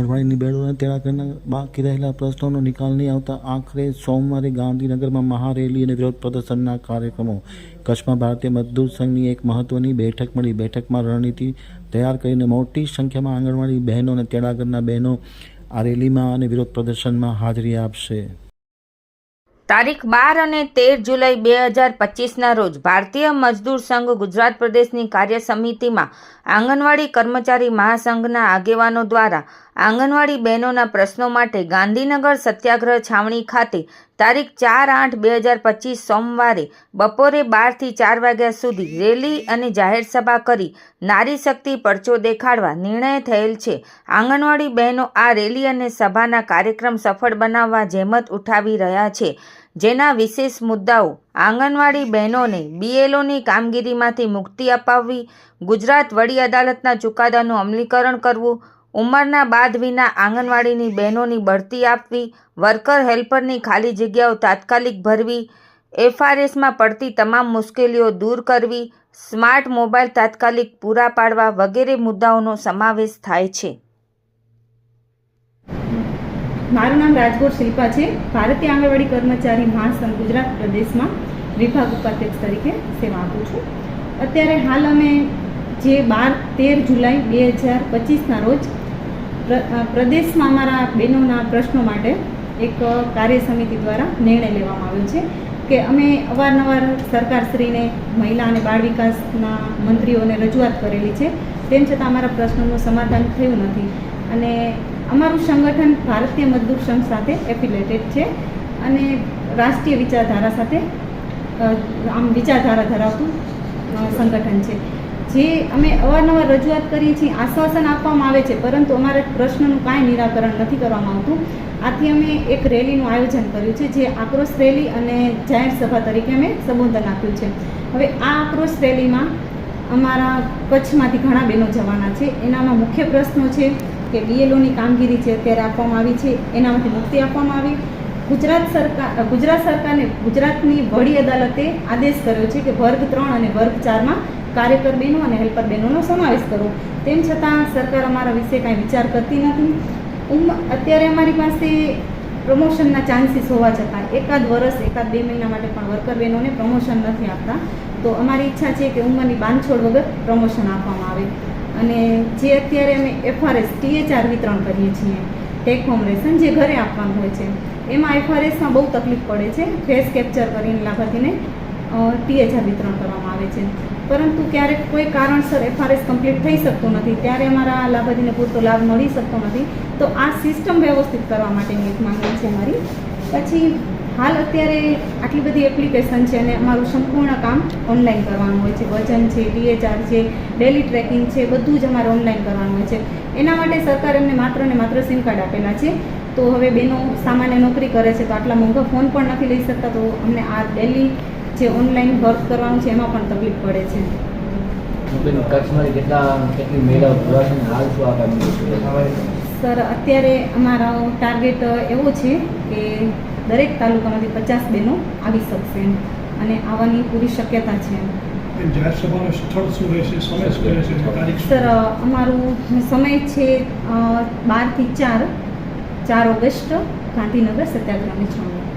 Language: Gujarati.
આંગણવાડીની બેડોને તેડા કરીને બાકી રહેલા પ્રશ્નોનો નિકાલ નહીં આવતા આખરે સોમવારે ગાંધીનગરમાં મહારેલી અને વિરોધ પ્રદર્શનના કાર્યક્રમો. કચ્છમાં ભારતીય મજદૂર સંઘની એક મહત્વની બેઠક મળી. બેઠકમાં રણનીતિ તૈયાર કરીને મોટી સંખ્યામાં આંગણવાડી બહેનો અને તેડાગરના બહેનો આ રેલીમાં અને વિરોધ પ્રદર્શનમાં હાજરી આપશે. તારીખ બાર અને તેર જુલાઈ બે હજાર પચીસના રોજ ભારતીય મજદૂર સંઘ ગુજરાત પ્રદેશની કાર્ય સમિતિમાં આંગણવાડી કર્મચારી મહાસંઘના આગેવાનો દ્વારા આંગણવાડી બહેનોના પ્રશ્નો માટે ગાંધીનગર સત્યાગ્રહ છાવણી ખાતે તારીખ ચાર આઠ બે હજાર પચીસ સોમવારે બપોરે બારથી ચાર વાગ્યા સુધી રેલી અને જાહેર સભા કરી નારી શક્તિ પરચો દેખાડવા નિર્ણય થયેલ છે. આંગણવાડી બહેનો આ રેલી અને સભાના કાર્યક્રમ સફળ બનાવવા જહેમત ઉઠાવી રહ્યા છે. જેના વિશેષ મુદ્દાઓ આંગણવાડી બહેનોને બીએલઓની કામગીરીમાંથી મુક્તિ અપાવવી, ગુજરાત વડી અદાલતના ચુકાદાનું અમલીકરણ કરવું ઉંમરના બાદ વિના આંગણવાડીની બહેનોની બઢતી આપવી, વર્કર હેલ્પરની ખાલી જગ્યાઓ તાત્કાલિક ભરવી, એફઆરએસમાં પડતી તમામ મુશ્કેલીઓ દૂર કરવી, સ્માર્ટ મોબાઈલ તાત્કાલિક પૂરા પાડવા વગેરે મુદ્દાઓનો સમાવેશ થાય છે. મારું નામ રાજકોટ શિલ્પા છે. ભારતીય આંગણવાડી કર્મચારી મહાસંઘ ગુજરાત પ્રદેશમાં વિભાગ ઉપાધ્યક્ષ તરીકે સેવા આપું છું. અત્યારે હાલ અમે જે બાર, તેર જુલાઈ બે હજાર પચીસના રોજ પ્રદેશમાં અમારા બહેનોના પ્રશ્નો માટે એક કાર્ય સમિતિ દ્વારા નિર્ણય લેવામાં આવ્યો છે કે અમે અવારનવાર સરકારશ્રીને, મહિલા અને બાળ વિકાસના મંત્રીઓને રજૂઆત કરેલી છે. તેમ છતાં અમારા પ્રશ્નોનું સમાધાન થયું નથી. અને અમારું સંગઠન ભારતીય મજદૂર સંઘ સાથે એફિલેટેડ છે અને રાષ્ટ્રીય વિચારધારા સાથે આમ વિચારધારા ધરાવતું સંગઠન છે. જે અમે અવારનવાર રજૂઆત કરીએ છીએ, આશ્વાસન આપવામાં આવે છે, પરંતુ અમારા પ્રશ્નનું કાંઈ નિરાકરણ નથી કરવામાં આવતું. આથી અમે એક રેલીનું આયોજન કર્યું છે, જે આક્રોશ રેલી અને જાહેર સભા તરીકે અમે સંબોધન આપ્યું છે. હવે આ આક્રોશ રેલીમાં અમારા કચ્છમાંથી ઘણા બહેનો જવાના છે. એનામાં મુખ્ય પ્રશ્નો છે કે બીએલઓની કામગીરી છે અત્યારે આપવામાં આવી છે, એનામાંથી મુક્તિ આપવામાં આવી. ગુજરાત સરકાર, ગુજરાત સરકારને ગુજરાતની વડી અદાલતે આદેશ કર્યો છે કે વર્ગ ત્રણ અને વર્ગ ચારમાં કાર્યકર બહેનો અને હેલ્પર બહેનોનો સમાવેશ કરવો તેમ છતાં સરકાર અમારા વિશે કાંઈ વિચાર કરતી નથી. અત્યારે અમારી પાસે પ્રમોશનના ચાન્સીસ હોવા છતાં એકાદ વર્ષ એકાદ બે મહિના માટે પણ વર્કર બહેનોને પ્રમોશન નથી આપતા. તો અમારી ઈચ્છા છે કે ઉંમરની બાંધછોડ વગર પ્રમોશન આપવામાં આવે. અને જે અત્યારે અમે એફઆરએસ, ટીએચઆર વિતરણ કરીએ છીએ, ટેક હોમ રેશન જે ઘરે આપવાનું હોય છે, એમાં એફઆરએસમાં બહુ તકલીફ પડે છે. ફેસ કેપ્ચર કરીને લાભાર્થીને ટીએચઆર વિતરણ કરવામાં આવે છે. પરંતુ ક્યારેક કોઈ કારણસર એફઆરએસ કમ્પ્લીટ થઈ શકતો નથી. ત્યારે અમારા લાભાર્થીને પૂરતો લાભ મળી શકતો નથી. તો આ સિસ્ટમ વ્યવસ્થિત કરવા માટેની એક માંગણી છે અમારી. પછી હાલ અત્યારે આટલી બધી એપ્લિકેશન છે અને અમારું સંપૂર્ણ કામ ઓનલાઈન કરવાનું હોય છે. વજન છે ડીએચઆર છે, ડેલી ટ્રેકિંગ છે, બધું જ અમારે ઓનલાઈન કરવાનું હોય છે. એના માટે સરકાર એમને માત્ર ને માત્ર સિમ કાર્ડ આપેલા છે. તો હવે બેનો સામાન્ય નોકરી કરે છે તો આટલા મોંઘા ફોન પણ નથી લઈ શકતા. તો અમને આ ડેલી જે ઓનલાઈન વર્ક કરવાનું છે એમાં પણ તકલીફ પડે છે. બેન કેટલા કેટલી મહિલાઓ પૂરા છે હાલ શું આ સર અત્યારે અમારો ટાર્ગેટ એવો છે કે દરેક તાલુકામાંથી પચાસ બહેનો આવી શકશે અને આવવાની પૂરી શક્યતા છે સર અમારું સમય છે બારથી ચાર. ચાર ઓગસ્ટ ગાંધીનગર સત્યાગ્રહની છાવણી.